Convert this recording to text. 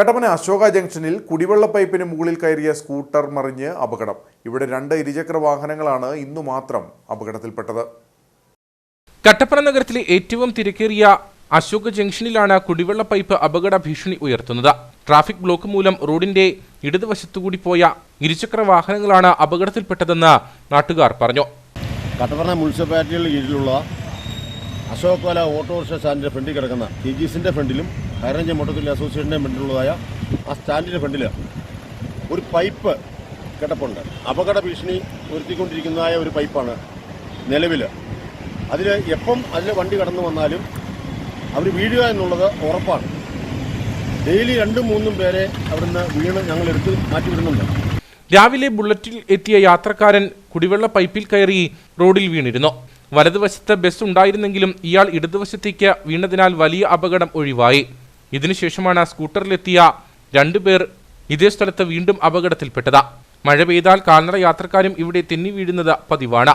കട്ടപ്പന അശോക ജംഗ്ഷനിൽ കുടിവെള്ള പൈപ്പിന് മുകളിൽ കയറിയ സ്കൂട്ടർ മറിഞ്ഞ് അപകടം. ഇവിടെ രണ്ട് ഇരുചക്ര വാഹനങ്ങളാണ് ഇന്നു മാത്രം അപകടത്തിൽപ്പെട്ടത്. കട്ടപ്പന നഗരത്തിലെ ഏറ്റവും തിരക്കേറിയ അശോക ജംഗ്ഷനിലാണ് കുടിവെള്ള പൈപ്പ് അപകട ഭീഷണി ഉയർത്തുന്നത്. ട്രാഫിക് ബ്ലോക്ക് മൂലം റോഡിന്റെ ഇടതുവശത്തുകൂടി പോയ ഇരുചക്ര വാഹനങ്ങളാണ് അപകടത്തിൽപ്പെട്ടതെന്ന് നാട്ടുകാർ പറഞ്ഞു. കട്ടപ്പന മുനിസിപ്പാലിറ്റിയുടെ കീഴിലുള്ള അശോക് വല ഓട്ടോറിക്ഷ സ്റ്റാൻഡിന്റെ ഫ്രണ്ടിൽ കിടക്കുന്ന കെജീസിന്റെ ഫ്രണ്ടിലും ഹൈറേഞ്ച് മോട്ടോർ അസോസിയേഷന്റെ ഫ്രണ്ടിലുള്ളതായ ആ സ്റ്റാൻഡിന്റെ ഫ്രണ്ടിൽ ഒരു പൈപ്പ് കിടപ്പുണ്ട്. അപകട ഭീഷണി ഉയർത്തിക്കൊണ്ടിരിക്കുന്നതായ ഒരു പൈപ്പാണ് നിലവിൽ അതിൽ എപ്പം അതിൽ വണ്ടി കടന്നു വന്നാലും അവർ വീഴുക എന്നുള്ളത് ഉറപ്പാണ്. ഡെയിലി രണ്ടും മൂന്നും പേരെ അവിടുന്ന് വീണ് ഞങ്ങൾ എടുത്ത് മാറ്റിവിടുന്നുണ്ട്. രാവിലെ ബുള്ളറ്റിൽ എത്തിയ യാത്രക്കാരൻ കുടിവെള്ള പൈപ്പിൽ കയറി റോഡിൽ വീണിരുന്നു. വലതുവശത്ത് ബസ് ഉണ്ടായിരുന്നെങ്കിലും ഇയാൾ ഇടതുവശത്തേക്ക് വീണതിനാൽ വലിയ അപകടം ഒഴിവായി. ഇതിനുശേഷമാണ് സ്കൂട്ടറിലെത്തിയ രണ്ടുപേർ ഇതേ സ്ഥലത്ത് വീണ്ടും അപകടത്തിൽപ്പെട്ടത്. മഴ പെയ്താൽ കാൽനട യാത്രക്കാരും ഇവിടെ തെന്നി വീഴുന്നത് പതിവാണ്.